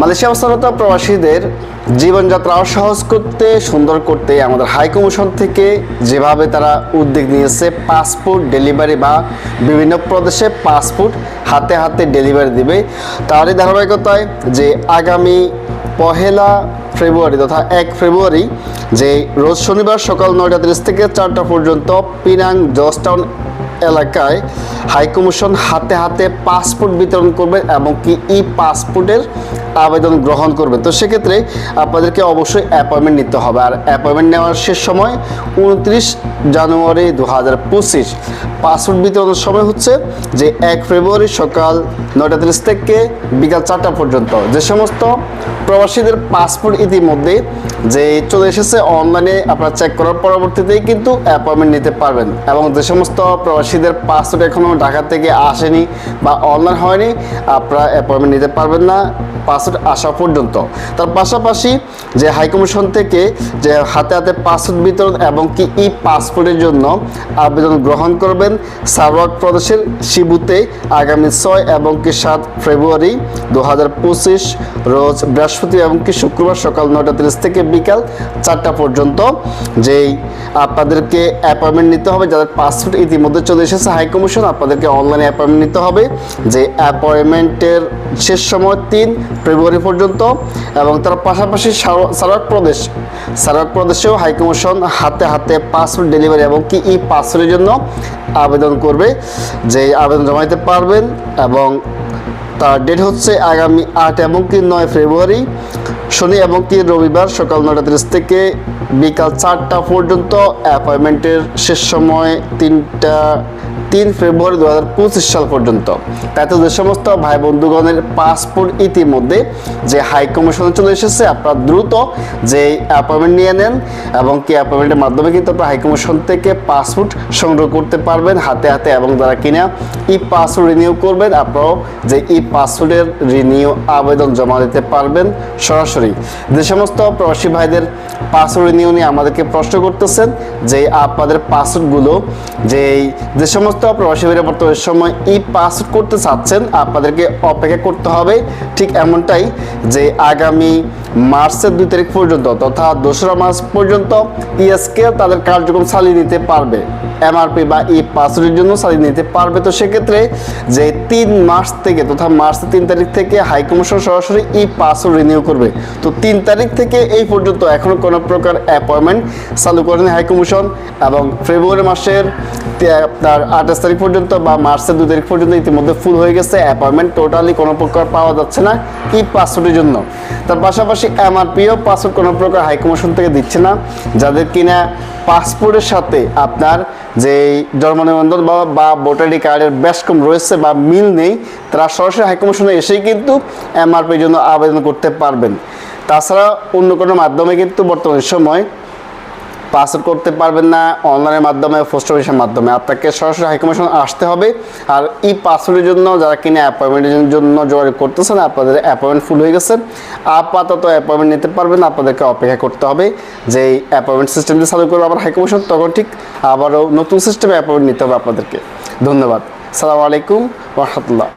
Malaysia অবস্থানত প্রবাসীদের জীবনযাত্রা সহজ করতে, সুন্দর করতে আমাদের হাই কমিশন থেকে যেভাবে তারা উদ্যোগ নিয়েছে, পাসপোর্ট ডেলিভারি বা বিভিন্ন প্রদেশে পাসপোর্ট হাতে হাতে ডেলিভারি দিবে, তারই ধারাবাহিকতায় যে আগামী পহেলা ফেব্রুয়ারি তথা এক ফেব্রুয়ারি, যে রোজ শনিবার সকাল নয়টা তিরিশ থেকে চারটা পর্যন্ত পিনাং জর্জটাউন এলাকায় হাইকমিশন হাতে হাতে পাসপোর্ট বিতরণ করবে এবং কি ই পাসপোর্টের আবেদন গ্রহণ করবে। তো সেক্ষেত্রে আপনাদেরকে অবশ্যই অ্যাপয়েন্টমেন্ট নিতে হবে। আর অ্যাপয়েন্টমেন্ট নেওয়ার শেষ সময় উনত্রিশ জানুয়ারি দু হাজার পঁচিশ। পাসপোর্ট বিতরণের সময় হচ্ছে যে এক ফেব্রুয়ারি সকাল নয়টা তিরিশ থেকে বিকাল চারটা পর্যন্ত। যে সমস্ত প্রবাসীদের পাসপোর্ট ইতিমধ্যে যে চলে এসেছে অনলাইনে আপনারা চেক করার পরবর্তীতেই কিন্তু অ্যাপয়েন্টমেন্ট নিতে পারবেন। এবং যে সমস্ত প্রবাসীদের পাসপোর্ট এখনও ঢাকা থেকে আসেনি বা অনলাইন হয়নি, আপনারা অ্যাপয়েন্টমেন্ট নিতে পারবেন না পাসপোর্ট আসা পর্যন্ত। তার পাশাপাশি যে হাইকমিশন থেকে যে হাতে হাতে পাসপোর্ট বিতরণ এবং কি ই পাসপোর্টের জন্য আবেদন গ্রহণ করবেন সারওয়াক প্রদেশের শিবুতে আগামী ছয় এবং কি সাত ফেব্রুয়ারি দু হাজার পঁচিশ, রোজ বৃহস্পতি এবং কি শুক্রবার সকাল নয়টা তিরিশ থেকে বিকাল চারটা পর্যন্ত যেই আপনাদেরকে অ্যাপয়েন্টমেন্ট নিতে হবে, যাদের পাসপোর্ট ইতিমধ্যে চলে এসেছে হাই কমিশন আপনাদেরকে অনলাইনে অ্যাপয়েন্টমেন্ট নিতে হবে, যে অ্যাপয়েন্টমেন্টের শেষ সময় তিন ফেব্রুয়ারি পর্যন্ত এবং তার পাশাপাশি সারা- সারাক প্রদেশ, সারাক প্রদেশেও হাইকমিশন হাতে হাতে পাসপোর্ট ডেলিভারি এবং কি ই পাসপোর্টের জন্য আবেদন করবে, যে আবেদন জমা দিতে পারবেন এবং তার ডেট হচ্ছে আগামী আট এবং কি নয় ফেব্রুয়ারি শনি এবং কি রবিবার সকাল নটা তিরিশ থেকে বিকাল চারটা পর্যন্ত অ্যাপয়েন্টমেন্টের শেষ সময় তিনটা তিন ফেব্রুয়ারি দু হাজার পঁচিশ সাল পর্যন্ত। তাতে যে সমস্ত ভাই বন্ধুগণের পাসপোর্ট ইতিমধ্যে যে হাই কমিশনে চলে এসেছে, আপনারা দ্রুত যে অ্যাপয়েন্টমেন্ট নিয়ে নেন এবং কি অ্যাপয়েন্টমেন্টের মাধ্যমে কিন্তু আপনারা হাই কমিশন থেকে পাসপোর্ট সংগ্রহ করতে পারবেন হাতে হাতে এবং যারা কিনা ই পাসপোর্ট রিনিউ করবেন, আপনারাও যে ই পাসপোর্টের রিনিউ আবেদন জমা দিতে পারবেন সরাসরি। যে সমস্ত প্রবাসী ভাইদের পাসপোর্ট রিনিউ নিয়ে আমাদেরকে প্রশ্ন করতেছেন, যে আপনাদের পাসপোর্টগুলো যে যে সমস্ত প্রবাসী ভাইরা বর্তমানে সময় ই পাসপোর্ট করতে চাচ্ছেন, আপনাদেরকে অপেক্ষা করতে হবে ঠিক এমনটাই যে আগামী মার্চের দুই তারিখ পর্যন্ত তথা দোসরা মার্চ পর্যন্ত ইএসকে তাদের কার্যক্রম চালিয়ে নিতে পারবে এমআরপি বা ই পাসওয়ার্ডের জন্য চালিয়ে নিতে পারবে। তো সেক্ষেত্রে যে তিন মার্চ থেকে তথা মার্চের তিন তারিখ থেকে হাইকমিশন সরাসরি ই পাসওয়ার্ড রিনিউ করবে। তো তিন তারিখ থেকে এই পর্যন্ত এখনও কোনো প্রকার অ্যাপয়েন্টমেন্ট চালু করেনি হাইকমিশন এবং ফেব্রুয়ারি মাসের তার আঠাশ তারিখ পর্যন্ত বা মার্চের দু তারিখ পর্যন্ত ইতিমধ্যে ফুল হয়ে গেছে। অ্যাপয়েন্টমেন্ট টোটালি কোনো প্রকার পাওয়া যাচ্ছে না, কি পাসওয়ার্ডের জন্য? তার পাশাপাশি এমআরপিও পাসওয়ার্ড কোনো প্রকার হাই কমিশন থেকে দিচ্ছে না। যাদের কিনা পাসপোর্টের সাথে আপনার যে জন্ম নিবন্ধন বা- ভোটার কার্ডের বেশ কম রয়েছে বা মিল নেই, তারা সরাসরি হাই কমিশনে এসেই কিন্তু এমআরপির জন্য আবেদন করতে পারবেন। তাছাড়া অন্য কোনো মাধ্যমে কিন্তু বর্তমান সময় পাসওয়ার্ড করতে পারবেন না, অনলাইনের মাধ্যমে, পোস্ট অফিসের মাধ্যমে। আপনাকে সরাসরি হাইকমিশন আসতে হবে। আর এই পাসওয়ার্ডের জন্য যারা কিনে অ্যাপয়েন্টমেন্টের জন্য যোগাযোগ করতেছেন, আপনাদের অ্যাপয়েন্টমেন্ট ফুল হয়ে গেছে। আপাতত অ্যাপয়েন্টমেন্ট নিতে পারবেন আপনাদেরকে অপেক্ষা করতে হবে। যে অ্যাপয়েন্টমেন্ট সিস্টেমটি চালু করবে আবার হাইকমিশন তখন ঠিক আবারও নতুন সিস্টেমে অ্যাপয়েন্টমেন্ট নিতে হবে আপনাদেরকে। ধন্যবাদ। সালামু আলাইকুম রহমতুল্লাহ।